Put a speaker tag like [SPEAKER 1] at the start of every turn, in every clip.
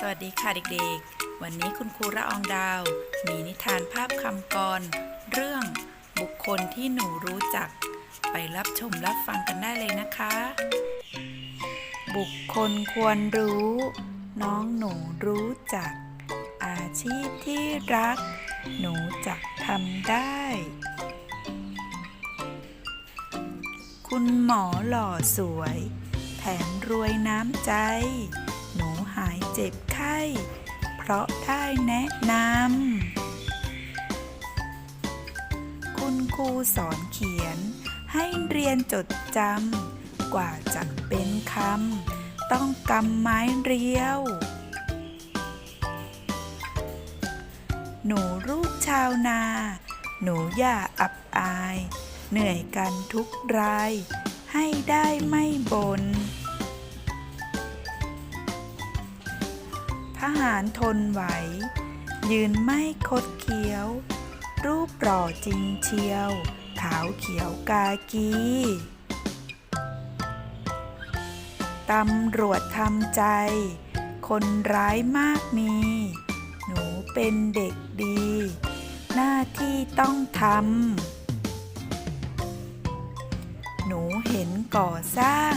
[SPEAKER 1] สวัสดีค่ะเด็กๆ วันนี้คุณครูระอองดาว มีนิทานภาพคำกร เรื่องบุคคลที่หนูรู้จัก ไปรับชมรับฟังกันได้เลยนะคะ บุคคลควรรู้ น้องหนูรู้จัก อาชีพที่รัก หนูจักทำได้ คุณหมอหล่อสวย แถมรวยน้ำใจ เจ็บไข้ เพราะได้แนะนำ คุณครูสอนเขียน ให้เรียนจดจำ กว่าจะเป็นคำต้องกำไม้เรียว หนูลูกชาวนา หนูอย่าอับอาย เหนื่อยกันทุกราย ให้ได้ไม่บน ทหารทนไหว ยืนไม่คดเคี้ยว รูปหล่อจริงเชียว ขาวเขียวกากีตำรวจทำใจ คนร้ายมากมี หนูเป็นเด็กดี หน้าที่ต้องทำ หนูเห็นก่อสร้าง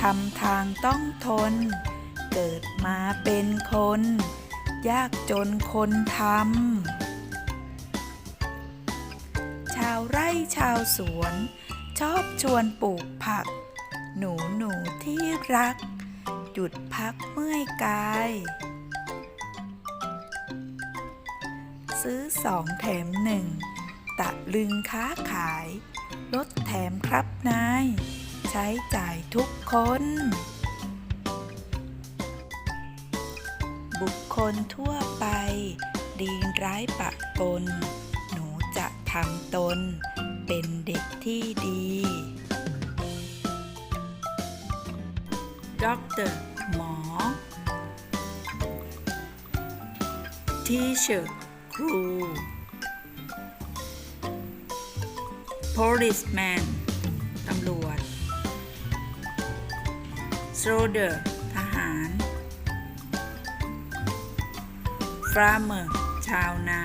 [SPEAKER 1] ทำทางต้องทน เกิดมาเป็นคน ยากจนคนทำชาวไร่ชาวสวน ชอบชวนปลูกผัก หนูหนูที่รัก หยุดพักเมื่อยกาย ซื้อสองแถมหนึ่งตะลึงค้าขาย ลดแถมครับนาย ใช้จ่ายทุกคน บุคคลทั่วไป ดีร้ายปะปน หนูจะทำตน เป็นเด็กที่ดีด็อกเตอร์หมอ teacher ครู policeman ตำรวจ soldier farmer ชาวนา